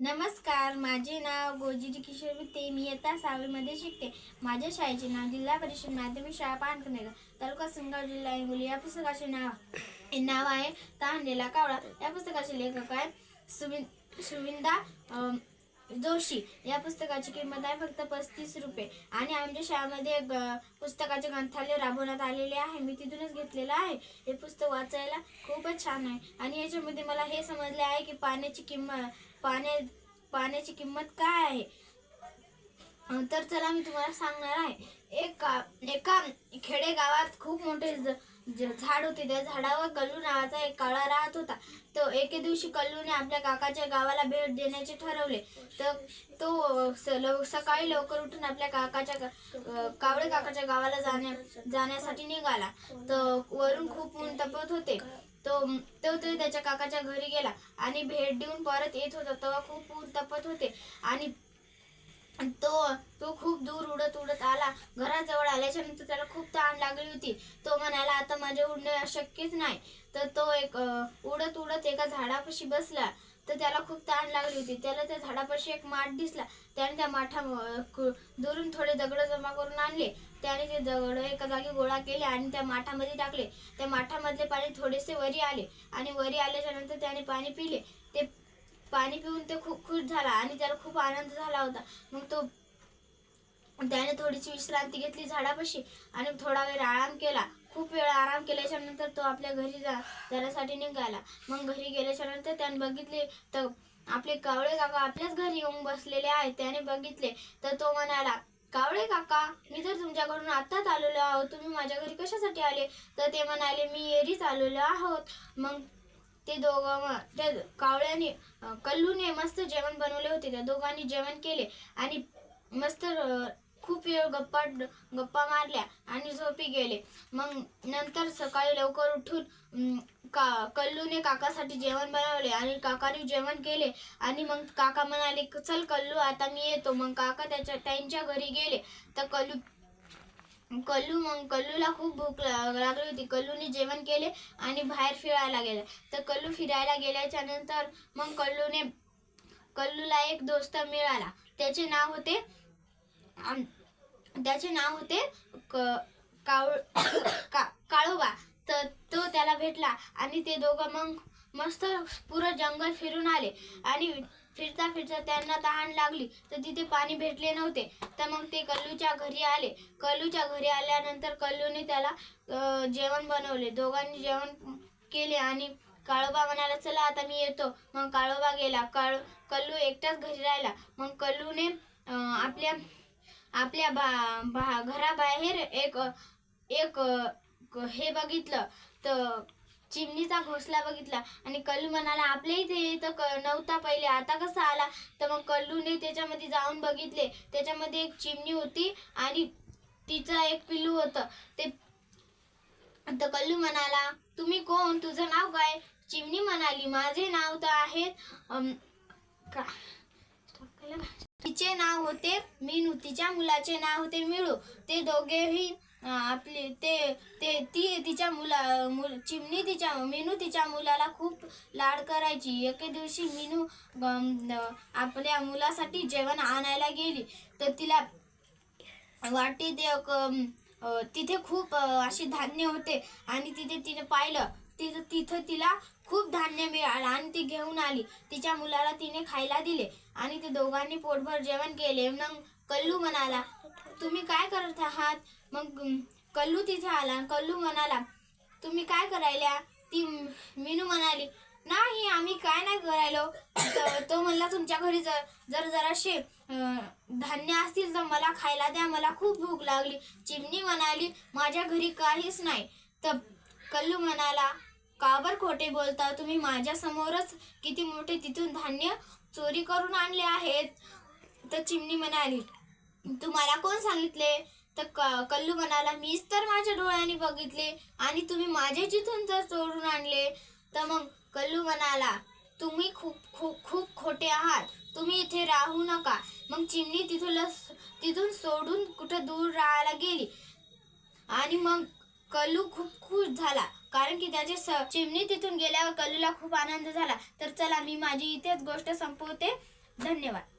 नमस्कार माझे नाव गोजीजी किशोर विते मी इयत्ता सहावीमध्ये शिकते. माझ्या शाळेचे नाव जिल्हा परिषद माध्यमिक शाळा पानकनेर तालुका सिंगाव जिल्हा हिंगोली. या पुस्तकाचे नाव नाव आहे तहानलेला कावळा. या पुस्तकाचे लेखक आहेत सुविन सुविंदा जोशी या पुस्तकाची किंमत आहे फक्त पस्तीस रुपये. आणि आमच्या शाळेमध्ये पुस्तकाचे ग्रंथालय राबवण्यात आलेले आहे. मी तिथूनच घेतलेलं आहे. हे पुस्तक वाचायला खूपच छान आहे. आणि याच्यामध्ये मला हे समजले आहे की पाण्याची किंमत पाण्या पाण्याची किंमत काय आहे? तर चला मी तुम्हाला सांगणार आहे. एका एका खेडेगावात खूप मोठे ज- ज- झाड होते. त्या झाडावर कल्लू नावाचा एक काळा राहत होता. तो एके दिवशी कल्लूने आपल्या काकाच्या गावाला भेट देण्याचे ठरवले. तर तो स- लव- सकाळी लवकर उठून आपल्या काकाच्या गा- कावळे काकाच्या गावाला जाण्या जाण्यासाठी निघाला. तर वरून खूप ऊन तपत होते. तो तो तो त्याच्या काकाच्या घरी गेला आणि भेट देऊन परत येत होता. तेव्हा खूप ऊन तपत होते. आणि तो तो खूप दूर उडत उडत आला. घराजवळ आल्याच्यानंतर त्याला खूप ताण लागली होती. तो म्हणाला आता माझे उडणे अशक्यच नाही. तर तो एक उडत उडत एका झाडापाशी बसला. तर त्याला खूप ताण लागली होती. त्याला त्या झाडापाशी एक माठ दिसला. त्याने त्या माठा दुरून थोडे दगड जमा करून आणले. त्याने ते दगड एका जागी गोळा केले आणि त्या माठामध्ये टाकले. त्या माठामधले पाणी थोडेसे वरी आले आणि वरी आल्याच्यानंतर त्याने पाणी पिले. ते पाणी पिऊन ते खूप खुश झाला आणि त्याला खूप आनंद झाला होता. मग तो त्याने थोडीशी विश्रांती घेतली झाडापाशी आणि थोडा वेळ आराम केला. खूप वेळ आराम केल्याच्यानंतर तो आपल्या घरी जा जाण्यासाठी निघाला. मग घरी गेल्याच्यानंतर त्याने बघितले तर आपले कावळे काका आपल्याच घरी येऊन बसलेले आहेत. त्याने बघितले तर तो म्हणाला कावळे काका मी तर तुमच्याकडून आत्ताच आलेलो आहोत तुम्ही माझ्या घरी कशासाठी आले? तर ते म्हणाले मी एरीच आलेलो आहोत. मग ते दोघं त्या कावळ्याने कल्लूने मस्त जेवण बनवले होते. त्या दोघांनी जेवण केले आणि मस्त खूप वेळ गप्पा गप्पा मारल्या आणि झोपी गेले. मग नंतर सकाळी लवकर उठून का कल्लूने काकासाठी जेवण बनवले आणि काकाने जेवण केले आणि मग काका म्हणाले चल कल्लू आता मी येतो. मग काका त्याच्या त्यांच्या घरी गेले. तर कल्लू कल्लू मग कल्लूला खूप भूक लागली होती. कल्लूने जेवण केले आणि बाहेर फिरायला गेला. तर कल्लू फिरायला गेल्याच्यानंतर मग कल्लूने कल्लूला एक दोस्त मिळाला. त्याचे नाव होते त्याचे नाव होते क- का काळोबा. तर तो त्याला भेटला आणि ते दोघं मग मस्त पुरं जंगल फिरून आले. आणि फिरता फिरता त्यांना तहान लागली. तर तिथे पाणी भेटले नव्हते. तर मग ते कल्लूच्या घरी आले. कल्लूच्या घरी आल्यानंतर कल्लूने त्याला जेवण बनवले. दोघांनी जेवण केले आणि काळोबा म्हणाला चला आता मी येतो. मग काळोबा गेला. काळ कल्लू एकटाच घरी राहिला. मग कल्लूने आपल्या आपल्या बा, बा घराबाहेर एक एक हे बघितलं. तर चिमणीचा घोसला बघितला आणि कल्लू म्हणाला आपल्या इथे तर क- नव्हता पहिले आता कसा आला? तर मग कल्लूने त्याच्यामध्ये जाऊन बघितले. त्याच्यामध्ये एक चिमणी होती आणि तिचं एक पिल्लू होतं. ते तर कल्लू म्हणाला तुम्ही कोण? तुझं नाव काय? चिमणी म्हणाली माझे नाव तर आहे का? तिचे नाव होते मीनू तिच्या मुलाचे नाव होते मिळू. ते दोघेही आपले ते ते ती तिच्या मुला मुल चिमणी तिच्या मेनू तिच्या मुलाला खूप लाड करायची. एके दिवशी मेनू आपल्या मुलासाठी जेवण आणायला गेली. तर तिला वाटेत एक तिथे खूप असे अशी धान्य होते. आणि तिथे तिने पाहिलं तिथं तिथं तिला खूप धान्य मिळालं आणि ती घेऊन आली. तिच्या मुलाला तिने खायला दिले. आणि ते दोघांनी पोटभर जेवण केले. मग कल्लू म्हणाला तुम्ही काय करत आहात? मग कल्लू तिथे आला. कल्लू म्हणाला तुम्ही काय करायला? ती मीनू म्हणाली नाही आम्ही काय नाही करायलो. तर तो म्हणला तुमच्या घरी जर जर जराशे धान्य असतील तर मला खायला द्या. मला खूप भूक लागली. चिमणी म्हणाली माझ्या घरी काहीच नाही. तर कल्लू म्हणाला काबर खोटे बोलता? तुम्ही माझ्या समोरच किती मोठे तिथून धान्य चोरी करून आणले आहेत. तर चिमणी म्हणाली तुम्हाला कोण सांगितले? तर क- कल्लू म्हणाला मीच तर माझ्या डोळ्यांनी बघितले आणि तुम्ही माझ्या जिथून जर चोरून आणले. तर मग कल्लू म्हणाला तुम्ही खूप खूप खूप खोटे आहात. तुम्ही इथे राहू नका. मग चिमणी तिथून तिथून सोडून कुठं दूर राहायला गेली. आणि मग कल्लू खूप खुश झाला कारण की त्याचे स चिमणी तिथून गेल्यावर कल्लूला खूप आनंद झाला. तर चला मी माझी इथेच गोष्ट संपवते. धन्यवाद.